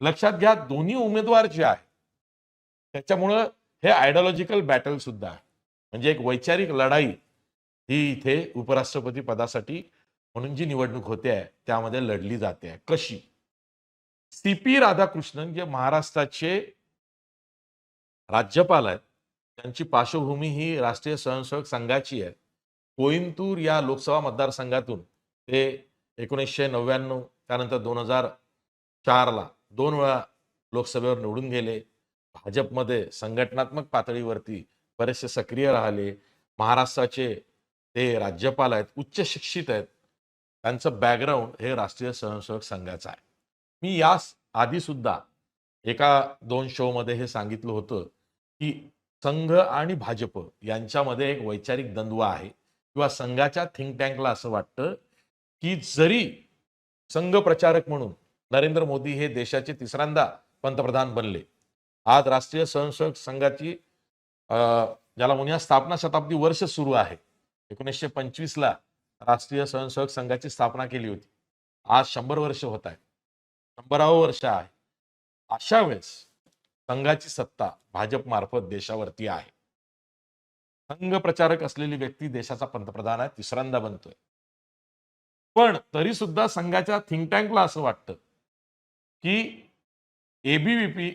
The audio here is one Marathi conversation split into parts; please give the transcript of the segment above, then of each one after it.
लक्षात घ्या दोन्ही उमेदवार जे आहे त्याच्यामुळं हे आयडिओलॉजिकल बॅटल सुद्धा आहे. म्हणजे एक वैचारिक लढाई ही इथे उपराष्ट्रपती पदासाठी म्हणून जी निवडणूक होते आहे त्यामध्ये लढली जाते आहे. कशी? सी पी राधाकृष्णन जे महाराष्ट्राचे राज्यपाल आहेत त्यांची पार्श्वभूमी ही राष्ट्रीय स्वयंसेवक संघाची आहे. कोइंतूर या लोकसभा मतदारसंघातून ते एकोणीसशे नव्याण्णव त्यानंतर दोन हजार चारला दोन वेळा लोकसभेवर निवडून गेले. भाजपमध्ये संघटनात्मक पातळीवरती बरेचसे सक्रिय राहिले. महाराष्ट्राचे ते राज्यपाल आहेत उच्च शिक्षित आहेत. त्यांचं बॅकग्राऊंड हे राष्ट्रीय स्वयंसेवक संघाचं आहे. मी यास आधी सुद्धा एका दोन शो मध्ये हे सांगितलं होतं की संघ आणि भाजप यांच्यामध्ये एक वैचारिक द्वंद्व आहे किंवा संघाच्या थिंक टँकला असं वाटतं की जरी संघ प्रचारक म्हणून नरेंद्र मोदी हे देशाचे तिसऱ्यांदा पंतप्रधान बनले. आज राष्ट्रीय स्वयंसेवक संघाची अं, ज्याला म्हणूया स्थापना शताब्दी वर्ष सुरू आहे. एकोणीसशे पंचवीस ला राष्ट्रीय स्वयंसेवक संघाची स्थापना केली होती. आज शंभर वर्ष होत आहे. शंभरावं वर्ष आहे. अशा वेळेस संघाची सत्ता भाजप मार्फत देशावरती आहे. संघ प्रचारक असलेली व्यक्ती देशाचा पंतप्रधान आहे तिसऱ्यांदा बनतोय. पण तरी सुद्धा संघाच्या थिंक टँकला असं वाटतं की एबीव्हीपी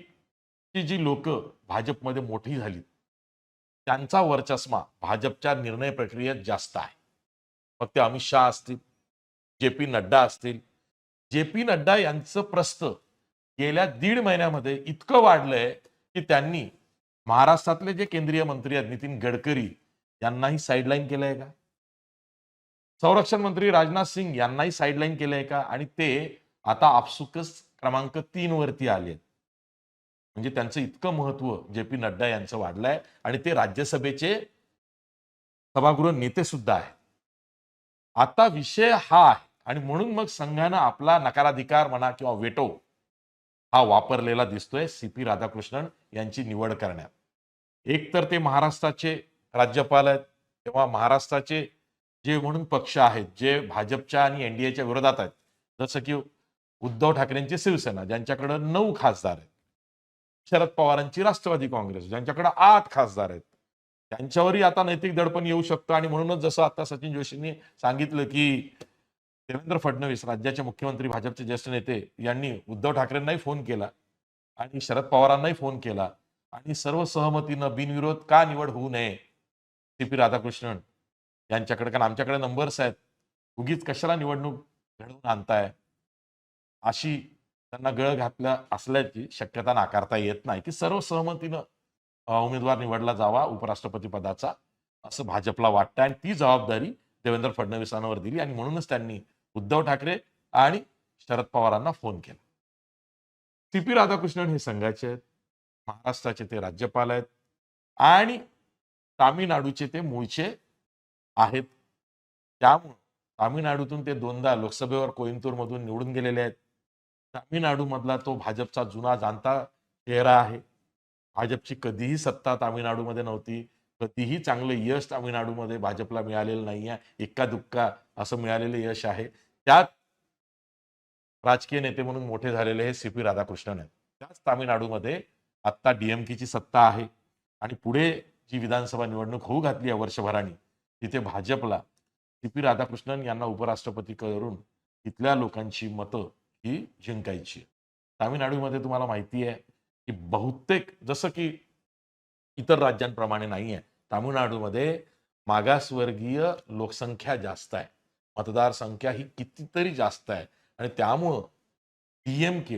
ची जी लोक भाजपमध्ये मोठी झाली त्यांचा वर्चस्मा भाजपच्या निर्णय प्रक्रियेत जास्त आहे. मग ते अमित शहा असतील जे पी नड्डा असतील जे पी नड्डा यांचं प्रस्त गेल्या दीड महिन्यामध्ये इतकं वाढलंय की त्यांनी महाराष्ट्रातले जे केंद्रीय मंत्री आहेत नितीन गडकरी यांनाही साईडलाईन केलंय का? संरक्षण मंत्री राजनाथ सिंग यांनाही साईडलाईन केलंय का? आणि ते आता आपसुकच क्रमांक तीन वरती आले म्हणजे त्यांचं इतकं महत्त्व जे पी नड्डा यांचं वाढलंय आणि ते राज्यसभेचे सभागृह नेते सुद्धा आहे आता विषय हा आहे आणि म्हणून मग संघानं आपला नकाराधिकार म्हणा किंवा वेटो हा वापरलेला दिसतोय सी पी राधाकृष्णन यांची निवड करण्यात. एक तर ते महाराष्ट्राचे राज्यपाल आहेत तेव्हा महाराष्ट्राचे जे म्हणून पक्ष आहेत जे भाजपच्या आणि एनडीएच्या विरोधात आहेत जसं की उद्धव ठाकरेंची शिवसेना ज्यांच्याकडे नऊ खासदार आहेत. शरद पवारांची राष्ट्रवादी काँग्रेस ज्यांच्याकडे आठ खासदार आहेत. त्यांच्यावरही आता नैतिक दडपण येऊ शकतं आणि म्हणूनच जसं आता सचिन जोशींनी सांगितलं की देवेंद्र फडणवीस राज्याचे मुख्यमंत्री भाजपचे ज्येष्ठ नेते यांनी उद्धव ठाकरेंनाही फोन केला आणि शरद पवारांनाही फोन केला आणि सर्व सहमतीनं बिनविरोध का निवड होऊ नये? सी पी राधाकृष्णन यांच्याकडे कारण आमच्याकडे नंबर्स आहेत. उगीच कशाला निवडणूक घडवून आणताय? अशी त्यांना गळ घातल्या असल्याची शक्यता नाकारता येत नाही. की सर्व सहमतीनं उमेदवार निवडला जावा उपराष्ट्रपती पदाचा असं भाजपला वाटतं आणि ती जबाबदारी देवेंद्र फडणवीसांवर दिली आणि म्हणूनच त्यांनी उद्धव ठाकरे आणि शरद पवारांना फोन केला. सी पी राधाकृष्णन हे संघाचे आहेत महाराष्ट्राचे ते राज्यपाल आहेत आणि तामिळनाडूचे ते मूळचे आहेत. त्यामुळं तामिळनाडूतून ते दोनदा लोकसभेवर कोइंतूरमधून निवडून गेलेले आहेत. तामिळनाडूमधला तो भाजपचा जुना जाणता चेहरा आहे. भाजपची कधीही सत्ता तामिळनाडूमध्ये नव्हती. कधीही चांगलं यश तामिळनाडूमध्ये भाजपला मिळालेलं नाही आहे इक्का दुक्का असं मिळालेलं यश आहे. त्यात राजकीय नेते म्हणून मोठे झालेले हे सी पी राधाकृष्णन आहेत. त्याच तामिळनाडूमध्ये आत्ता डीएमकेची सत्ता आहे. आणि पुढे जी विधानसभा निवडणूक होऊ घातली आहे वर्षभराने तिथे भाजपला सी पी राधाकृष्णन यांना उपराष्ट्रपती करून तिथल्या लोकांची मतं ही जिंकायची. तामिळनाडूमध्ये तुम्हाला माहिती आहे की बहुतेक जसं की इतर राज्यांप्रमाणे नाही आहे तामिळनाडूमध्ये मागासवर्गीय लोकसंख्या जास्त आहे. मतदारसंख्या ही कितीतरी जास्त आहे. आणि त्यामुळं डीएमके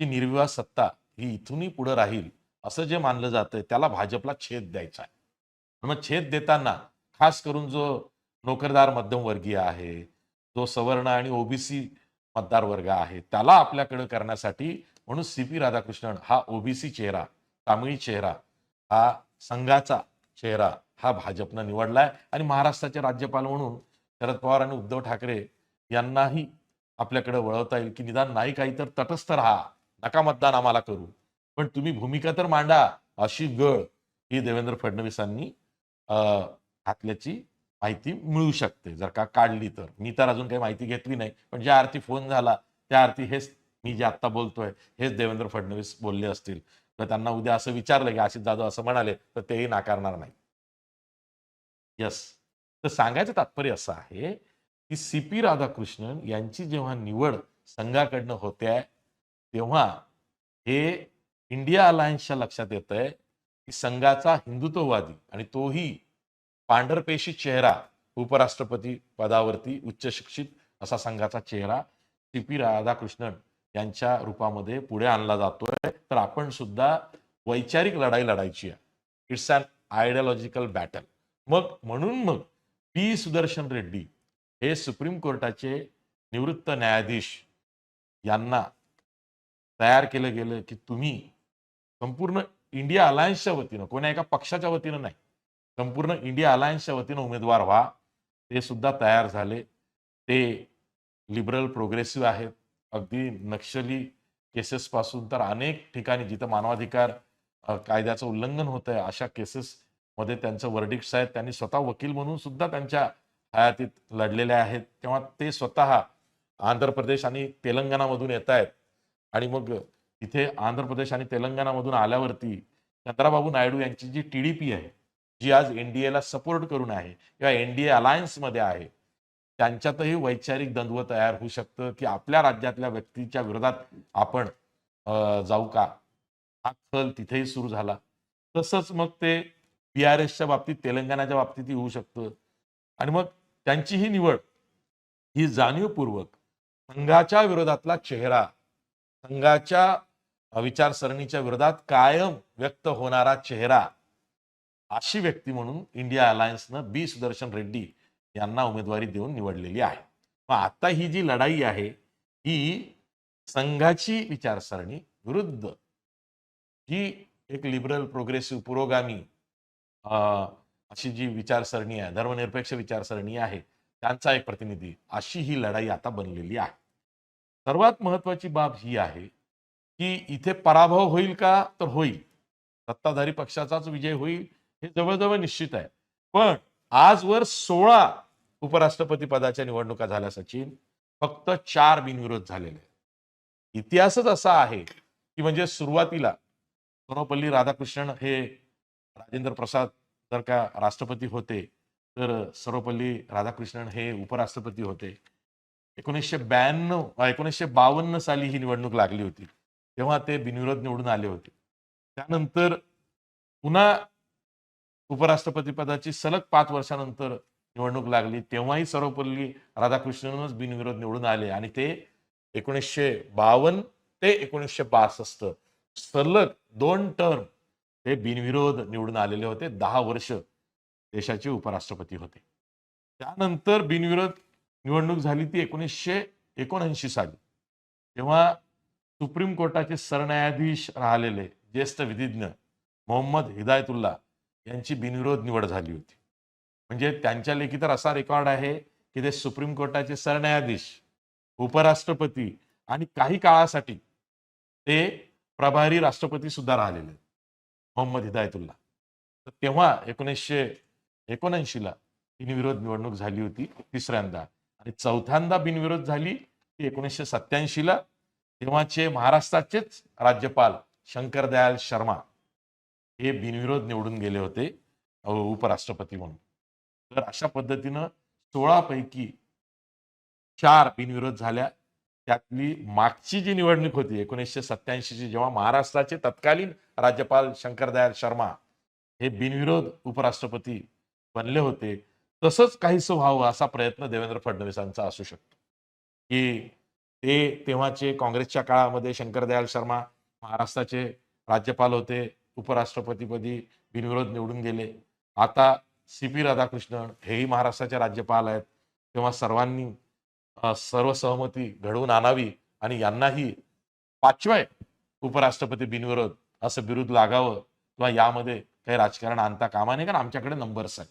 ही निर्विवाद सत्ता ही इथूनही पुढं राहील असं जे मानलं जातं त्याला भाजपला छेद द्यायचा आहे. मग छेद देताना खास करून जो नोकरदार मध्यमवर्गीय आहे जो सवर्ण आणि ओबीसी मतदार वर्ग आहे. त्याला आपल्याकडे करण्यासाठी म्हणून सी पी राधाकृष्णन हा ओबीसी चेहरा तामिळी चेहरा हा संघाचा चेहरा हा भाजपनं निवडलाय आणि महाराष्ट्राचे राज्यपाल म्हणून शरद पवार आणि उद्धव ठाकरे यांनाही आपल्याकडे वळवता येईल की निदान नाही काही तर तटस्थ राहा. नका मतदान आम्हाला करू. पण तुम्ही भूमिका तर मांडा अशी गळ ही देवेंद्र फडणवीसांनी अं, घातल्याची माहिती मिळू शकते. जर का काढली तर. मी तर अजून काही माहिती घेतली नाही. पण ज्या अर्थी फोन झाला त्या अर्थी हेच मी जे आत्ता बोलतोय हेच देवेंद्र फडणवीस बोलले असतील. तर त्यांना उद्या असं विचारलं की आशिष जाधव असं म्हणाले तर तेही नाकारणार नाही. यस तर सांगायचं तात्पर्य असं आहे की सी पी राधाकृष्णन यांची जेव्हा निवड संघाकडनं होते तेव्हा हे इंडिया अलायन्सच्या लक्षात येत आहे की संघाचा हिंदुत्ववादी आणि तोही पांढरपेशी चेहरा उपराष्ट्रपती पदावरती उच्च शिक्षित असा संघाचा चेहरा सी पी राधाकृष्णन यांच्या रूपामध्ये पुढे आणला जातोय. तर आपण सुद्धा वैचारिक लढाई लढायची आहे. इट्स अन आयडियोलॉजिकल बॅटल मग म्हणून मग पी सुदर्शन रेड्डी हे सुप्रीम कोर्टाचे निवृत्त न्यायाधीश यांना तयार केलं गेलं की तुम्ही संपूर्ण इंडिया अलायन्सच्या वतीनं कोण्या एका पक्षाच्या वतीनं नाही संपूर्ण इंडिया अलायन्सच्या वतीनं उमेदवार व्हा. ते सुद्धा तयार झाले. ते लिबरल प्रोग्रेसिव्ह आहेत. अगदी नक्षली केसेस पासून तर अनेक ठिकाणी जिथं मानवाधिकार कायद्याचं उल्लंघन होत आहे अशा केसेस मध्ये त्यांचं वर्डिक्ट्स आहेत त्यांनी स्वतः वकील म्हणून सुद्धा त्यांच्या हयातीत लढलेले आहेत. तेव्हा ते स्वतः आंध्र प्रदेश आणि तेलंगणामधून येत आहेत आणि मग इथे आंध्र प्रदेश आणि तेलंगणामधून आल्यावरती चंद्राबाबू नायडू यांची जी टीडीपी आहे जी आज एनडीएला सपोर्ट करून आहे किंवा एनडीए अलायन्समध्ये आहे त्यांच्यातही वैचारिक द्वंद्व तयार होऊ शकतं की आपल्या राज्यातल्या व्यक्तीच्या विरोधात आपण जाऊ का? हा कल तिथेही सुरू झाला. तसंच मग ते पी आर एसच्या बाबतीत तेलंगणाच्या बाबतीतही होऊ शकतं. आणि मग त्यांची ही निवड ही जाणीवपूर्वक संघाच्या विरोधातला चेहरा संघाच्या विचारसरणीच्या विरोधात कायम व्यक्त होणारा चेहरा अशी व्यक्ती म्हणून इंडिया अलायन्सनं बी सुदर्शन रेड्डी यांना उमेदवारी देऊन निवडलेली आहे. मग आता ही जी लढाई आहे ही संघाची विचारसरणी विरुद्ध जी एक लिबरल प्रोग्रेसिव्ह पुरोगामी अं, अशी जी विचारसरणी आहे धर्मनिरपेक्ष विचारसरणी आहे त्यांचा एक प्रतिनिधी अशी ही लढाई आता बनलेली आहे. सर्वात महत्वाची बाब ही आहे की इथे पराभव होईल का? तर होईल. सत्ताधारी पक्षाचाच विजय होईल हे जवळजवळ निश्चित आहे. पण आजवर सोळा उपराष्ट्रपती पदाच्या निवडणुका झाल्या सचिन. फक्त चार बिनविरोध झालेले इतिहासच असा आहे की म्हणजे सुरुवातीला सर्वपल्ली राधाकृष्णन हे राजेंद्र प्रसाद जर का राष्ट्रपती होते तर सर्वपल्ली राधाकृष्णन हे उपराष्ट्रपती होते. एकोणीसशे ब्याण्णव एकोणीसशे बावन्न साली ही निवडणूक लागली होती. तेव्हा ते बिनविरोध निवडून आले होते. त्यानंतर पुन्हा उपराष्ट्रपती पदाची सलग पाच वर्षानंतर निवडणूक लागली तेव्हाही सर्वपल्ली राधाकृष्णनच बिनविरोध निवडून आले आणि ते एकोणीसशे बावन्न ते एकोणीसशे बासष्ट सलग दोन टर्म ते बिनविरोध निवडून आलेले होते. दहा वर्ष देशाचे उपराष्ट्रपती होते. त्यानंतर बिनविरोध निवडणूक झाली ती एकोणीसशे एकोणऐंशी साली. तेव्हा सुप्रीम कोर्टाचे सरन्यायाधीश राहिलेले ज्येष्ठ विधिज्ञ मोहम्मद हिदायतुल्ला यांची बिनविरोध निवड झाली होती. म्हणजे त्यांच्या लेखी तर असा रेकॉर्ड आहे की ते सुप्रीम कोर्टाचे सरन्यायाधीश उपराष्ट्रपती आणि काही काळासाठी ते प्रभारी राष्ट्रपती सुद्धा राहिलेले मोहम्मद हिदायतुल्ला. तर तेव्हा एकोणीसशे एकोणऐंशीला बिनविरोध निवडणूक झाली होती तिसऱ्यांदा आणि चौथ्यांदा बिनविरोध झाली ती एकोणीसशे सत्याऐंशीला तेव्हाचे महाराष्ट्राचेच राज्यपाल शंकरदयाल शर्मा. हे बिनविरोध निवडून गेले होते उपराष्ट्रपती म्हणून. तर अशा पद्धतीनं सोळा पैकी चार बिनविरोध झाल्या. त्यातली मागची जी निवडणूक होती एकोणीसशे सत्याऐंशीची जेव्हा महाराष्ट्राचे तत्कालीन राज्यपाल शंकरदयाल शर्मा हे बिनविरोध उपराष्ट्रपती बनले होते तसंच काहीसं व्हावं असा प्रयत्न देवेंद्र फडणवीसांचा असू शकतो. की ते तेव्हाचे काँग्रेसच्या काळामध्ये शंकरदयाल शर्मा महाराष्ट्राचे राज्यपाल होते उपराष्ट्रपतीपदी बिनविरोध निवडून गेले. आता सी पी राधाकृष्णन हेही महाराष्ट्राचे राज्यपाल आहेत. तेव्हा सर्वांनी सर्व सहमती घडवून आणावी आणि यांनाही पाचव्या उपराष्ट्रपती बिनविरोध असं बिरुद लागावं किंवा यामध्ये काही राजकारण आणता कामा नाही कारण आमच्याकडे नंबर्स आहेत.